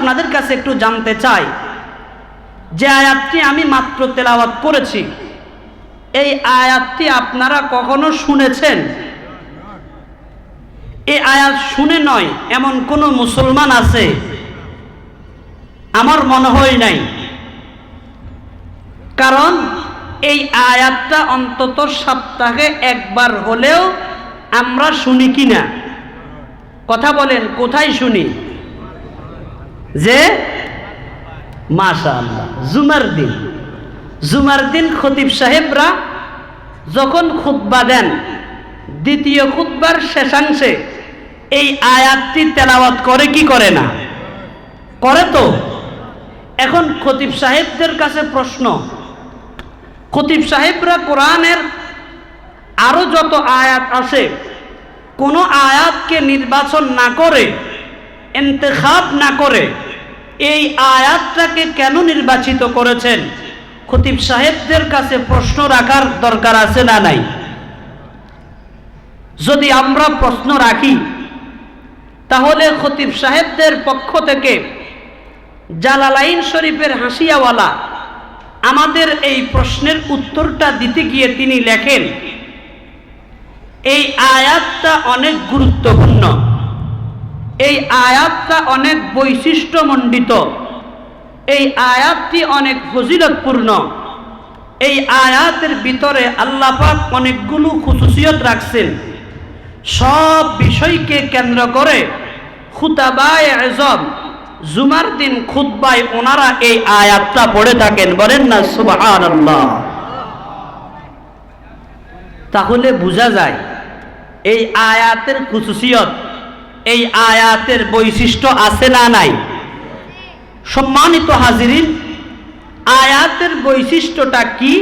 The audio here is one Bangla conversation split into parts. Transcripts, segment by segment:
আপনাদের কাছে একটু জানতে চাই। যে আয়াতটি আমি মাত্র তেলাওয়াত করেছি, এই আয়াতটি আপনারা কখনো শুনেছেন? এই আয়াত শুনে নয়, এমন কোনো মুসলমান আছে? আমার মনে হয় নাই। কারণ এই আয়াতটা অন্তত সপ্তাহে একবার হলেও আমরা শুনি কিনা? কথা বলেন, কোথায় শুনি? যে মাশা জুমার দিন। জুমার দিন খতিব সাহেবরা যখন খুতবা দেন, দ্বিতীয় খুতবার শেষাংশে এই আয়াতটি তেলাওয়াত করে, কি করে না? করে তো। এখন খতিব সাহেবদের কাছে প্রশ্ন, খতিব সাহেবরা কোরআনের আরও যত আয়াত আছে কোনো আয়াতকে নির্বাচন না করে এন্তেখাব না করে এই আয়াতটাকে কেন নির্বাচিত করেছেন? খতিব সাহেবদের কাছে প্রশ্ন রাখার দরকার আছে না নাই? যদি আমরা প্রশ্ন রাখি, তাহলে খতিব সাহেবদের পক্ষ থেকে জালালাইন শরীফের হাসিয়াওয়ালা আমাদের এই প্রশ্নের উত্তরটা দিতে গিয়ে তিনি লেখেন, এই আয়াতটা অনেক গুরুত্বপূর্ণ। এই আয়াতটা অনেক বৈশিষ্ট্যমণ্ডিত। এই আয়াতটি অনেক ফজিলতপূর্ণ। এই আয়াতের ভিতরে আল্লাহ পাক অনেকগুলো খুশুসিয়ত রাখছেন। সব বিষয়কে কেন্দ্র করে খুতাবায় এজম জুমার দিন খুতবায় ওনারা এই আয়াতটা পড়ে থাকেন। বলেন না সুবাহান তাহলে বোঝা যায়, এই আয়াতের খুশুসিয়ত এই আয়াতের বৈশিষ্ট্য আছে না নাই? সম্মানিত হাজিরিন, আয়াতের বৈশিষ্ট্যটা কি?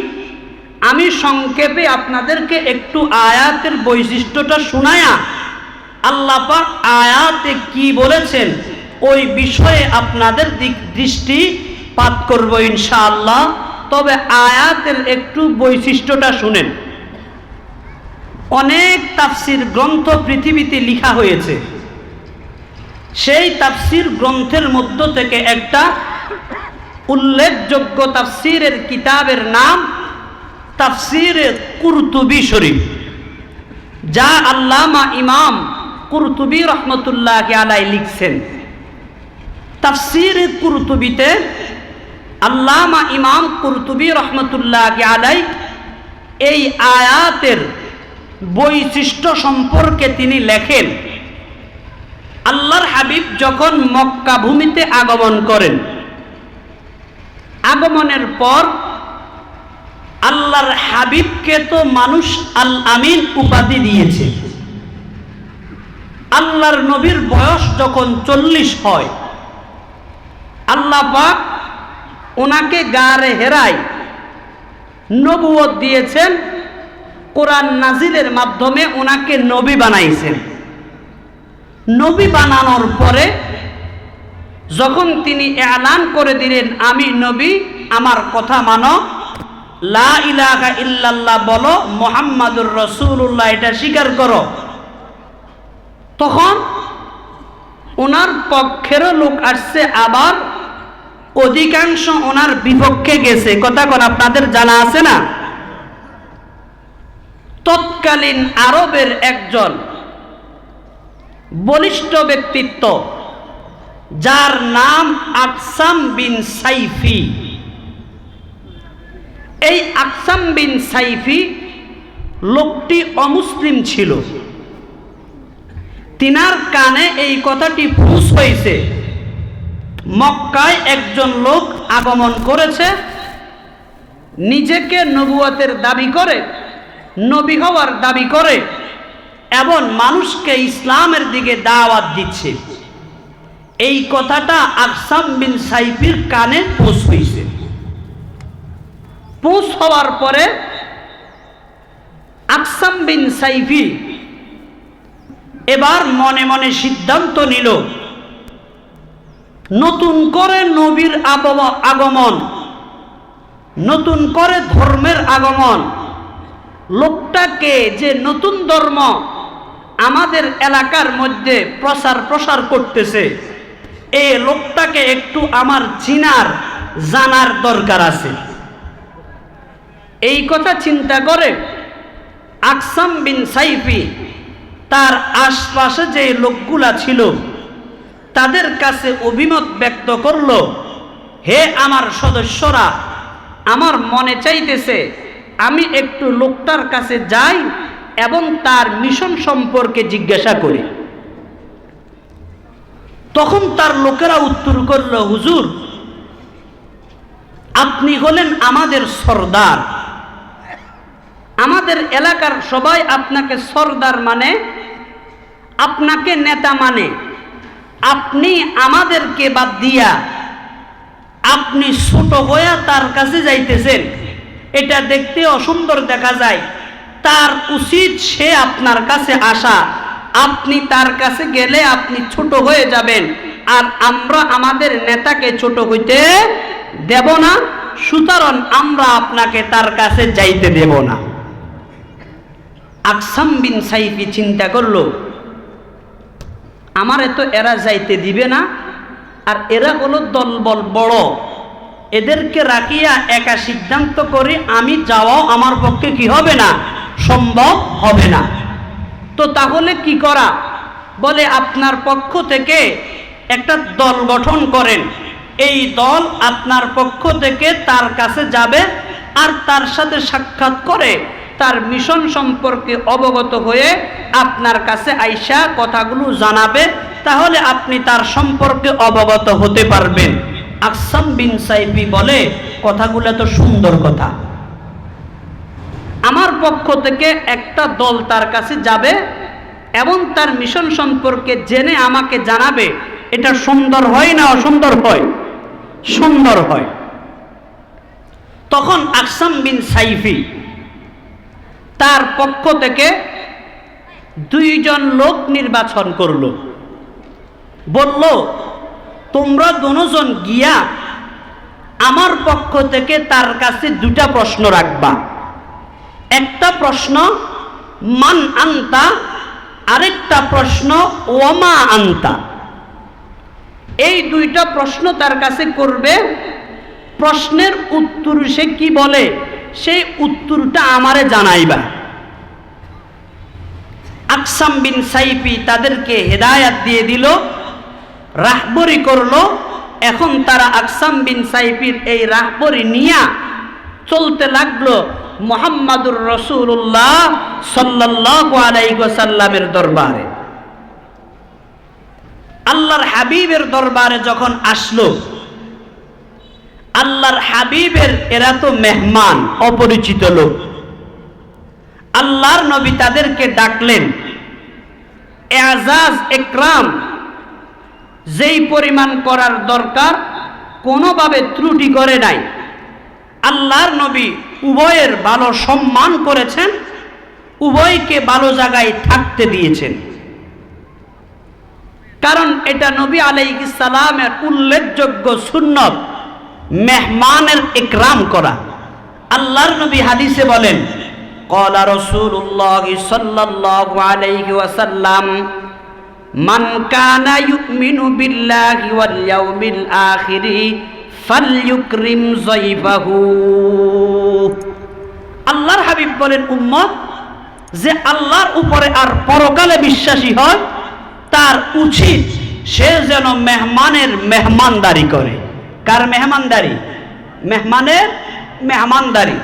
আমি সংক্ষেপে আপনাদেরকে একটু আয়াতের বৈশিষ্ট্যটা শোনায়া আল্লাপাক আয়াতে কি বলেছেন, ওই বিষয়ে আপনাদের দিক দৃষ্টি পাত করব ইনশাআল্লাহ। তবে আয়াতের একটু বৈশিষ্ট্যটা শুনেন। অনেক তাফসির গ্রন্থ পৃথিবীতে লিখা হয়েছে। সেই তাফসির গ্রন্থের মধ্য থেকে একটা উল্লেখযোগ্য তাফসিরের কিতাবের নাম তাফসির কুরতুবি শরীফ, যা আল্লামা ইমাম কুরতুবি রহমতুল্লাহ আলাই লিখছেন। তাফসির কুরতুবিতে আল্লামা ইমাম কুরতুবি রহমতুল্লাহ আলাই এই আয়াতের বৈশিষ্ট্য সম্পর্কে তিনি লেখেন। আল্লাহর হাবিব যখন মক্কা ভূমিতে আগমন করেন, আগমনের পর আল্লাহর হাবিবকে তো মানুষ আল আমিন উপাধি দিয়েছে। আল্লাহর নবীর বয়স যখন চল্লিশ হয়, আল্লাহ পাক ওনাকে গারে হেরায় নবুয়ত দিয়েছেন, কোরআন নাজিলের মাধ্যমে ওনাকে নবী বানাইছেন। নবী বানানোর পরে যখন তিনি এলান করে দিলেন, আমি নবী, আমার কথা মানো। লা ইলাহা ইল্লাল্লাহ বলো, মোহাম্মদুর রসুল্লাহ এটা স্বীকার করো। তখন ওনার পক্ষেরও লোক আসছে, আবার অধিকাংশ ওনার বিপক্ষে গেছে। কথা কোন, আপনাদের জানা আছে না? তৎকালীন আরবের একজন বলিষ্ঠ ব্যক্তিত্ব, যার নাম আকসাম বিন সাইফি। এই আকসাম বিন সাইফি লোকটি অমুসলিম ছিল। তিনার কানে এই কথাটি ফুস হয়েছে। মক্কায় একজন লোক আগমন করেছে, নিজেকে নবুয়াতের দাবি করে, নবী হওয়ার দাবি করে। এবং মানুষকে ইসলামের দিকে দাওয়াত দিচ্ছে। এই কথাটা আকসাম বিন সাইফির কানে পোষ হয়েছে পৌঁছ হওয়ার পরে আকসাম বিন সাইফি এবার মনে মনে সিদ্ধান্ত নিল, নতুন করে নবীর আগমন, নতুন করে ধর্মের আগমন, লোকটাকে যে নতুন ধর্ম আমাদের এলাকার মধ্যে প্রচার প্রসার করতেছে। এই লোকটাকে একটু আমার চিনার জানার দরকার আছে। এই কথা চিন্তা করে আকসাম বিন সাইফি তার আশপাশে যে লোকগুলা ছিল, তাদের কাছে অভিমত ব্যক্ত করল, হে আমার সদস্যরা, আমার মনে চাইতেছে আমি একটু লোকটার কাছে যাই এবং তার মিশন সম্পর্কে জিজ্ঞাসা করি। তখন তার লোকেরা উত্তর করল, হুজুর, আপনি হলেন আমাদের সর্দার। আমাদের এলাকার সবাই আপনাকে সর্দার মানে আপনাকে নেতা মানে। আপনি আমাদেরকে বাদ দিয়া আপনি ছোট হইয়া তার কাছে যাইতেছেন। এটা দেখতে অসুন্দর দেখা যায়। তার উচিত সে আপনার কাছে আসা। আপনি তার কাছে গেলে আপনি ছোট হয়ে যাবেন। আর আমরা আমাদের নেতাকে ছোট হইতে দেব না, সুতরাং আমরা আপনাকে তার কাছে যাইতে দেব না। আকসাম বিন সাইফি চিন্তা করল, আমার তো এরা যাইতে দিবে না, আর এরা হলো দলবল বড়। এদেরকে রাখিয়া একা সিদ্ধান্ত করে আমি যাওয়াও আমার পক্ষে কি হবে না? সম্ভব হবে না। তো তাহলে কি করা? বলে আপনার পক্ষ থেকে একটা দল গঠন করেন। এই দল আপনার পক্ষ থেকে তার কাছে যাবে আর তার সাথে সাক্ষাৎ করে তার মিশন সম্পর্কে অবগত হয়ে আপনার কাছে আইসা কথাগুলো জানাবে। তাহলে আপনি তার সম্পর্কে অবগত হতে পারবেন। আকসাম বিন সাইফি বলে, কথাগুলো তো সুন্দর কথা। পক্ষ থেকে একটা দল তার কাছে যাবে এবং তার মিশন সম্পর্কে জেনে আমাকে জানাবে, এটা সুন্দর হয় না অসুন্দর হয়? সুন্দর হয়। তখন আকসাম বিন সাইফি তার পক্ষ থেকে দুইজন লোক নির্বাচন করল। বলল, তোমরা দুজন গিয়া আমার পক্ষ থেকে তার কাছে দুটা প্রশ্ন রাখবা। একটা প্রশ্ন, মান আন্তা? আরেকটা প্রশ্ন, ওমা আন্তা? এই দুইটা প্রশ্ন তার কাছে করবে। প্রশ্নের উত্তর সে কি বলে? সেই উত্তরটা আমারে জানাইবা। আকসাম বিন সাইফি তাদেরকে হেদায়াত দিয়ে দিল, রাহবরি করল। এখন তারা আকসাম বিন সাইফির এই রাহবরি নিয়া চলতে লাগল। মোহাম্মদুর রসুল্লাহ সাল্লাহ আলাইসাল্লামের দরবারে। আল্লাহর হাবিবের দরবারে যখন আসলো, আল্লাহর হাবিবের এরা তো মেহমান, অপরিচিত লোক। আল্লাহর নবী তাদেরকে ডাকলেন এজাজ একরাম, যেই পরিমাণ করার দরকার কোনোভাবে ত্রুটি করে নাই। আল্লাহর নবী উভয়ের ভালো সম্মান করেছেন, উভয়কে ভালো জায়গায় থাকতে দিয়েছেন। কারণ এটা নবী সালামের উল্লেখযোগ্য সুন্নত, মেহমানের ইকরাম করা। আল্লাহর নবী হাদিসে বলেন, কলা রসুল্লাহ সাল্লাহ আলাইহি ওয়াসাল্লাম, মান কানা ইউমিনু বিল্লাহি ওয়াল ইয়াউমিল আখিরি, ফালইউকরিম যায়ফাহু হাবিব বলেন, উম্মত, যে আল্লাহর উপরে আর পরকালে বিশ্বাসী হয়, তার উচিত সে যেন মেহমানের মেহমানদারি করে। কার মেহমানদারি? মেহমানের মেহমানদারি।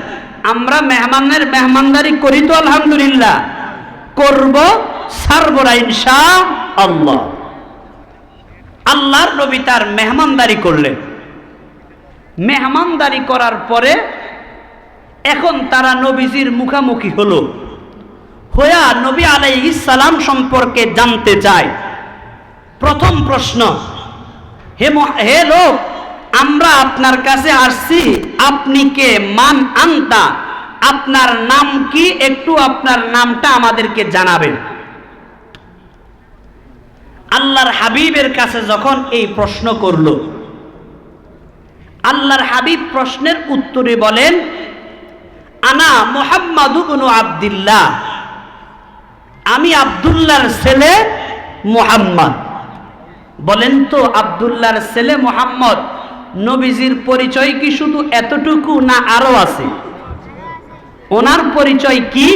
আমরা মেহমানের মেহমানদারি করি তো, আলহামদুলিল্লাহ। করব সারবরা ইনশা আল্লাহ আল্লাহর নবী তার মেহমানদারি করলেন। মেহমানদারি করার পরে এখন তারা নবীজির মুখামুখি হলো। হইয়া নবী সালাম সম্পর্কে জানতে চায়। প্রথম প্রশ্ন, হে হে লোক, আমরা আপনার কাছে আসছি, আপনি কে? মান আনতা? আপনার নাম কি? একটু আপনার নামটা আমাদেরকে জানাবেন। আল্লাহর হাবিবের কাছে যখন এই প্রশ্ন করল, আল্লাহর হাবিব প্রশ্নের উত্তরে বলেন আনা মোহাম্মদ আব্দুল্লাহ। আমি আব্দুল্লাহর ছেলে মোহাম্মদ। বলেন তো, আব্দুল্লাহর ছেলে মোহাম্মদ, নবীজির পরিচয় কি শুধু এতটুকু না আরও আছে? ওনার পরিচয় কি?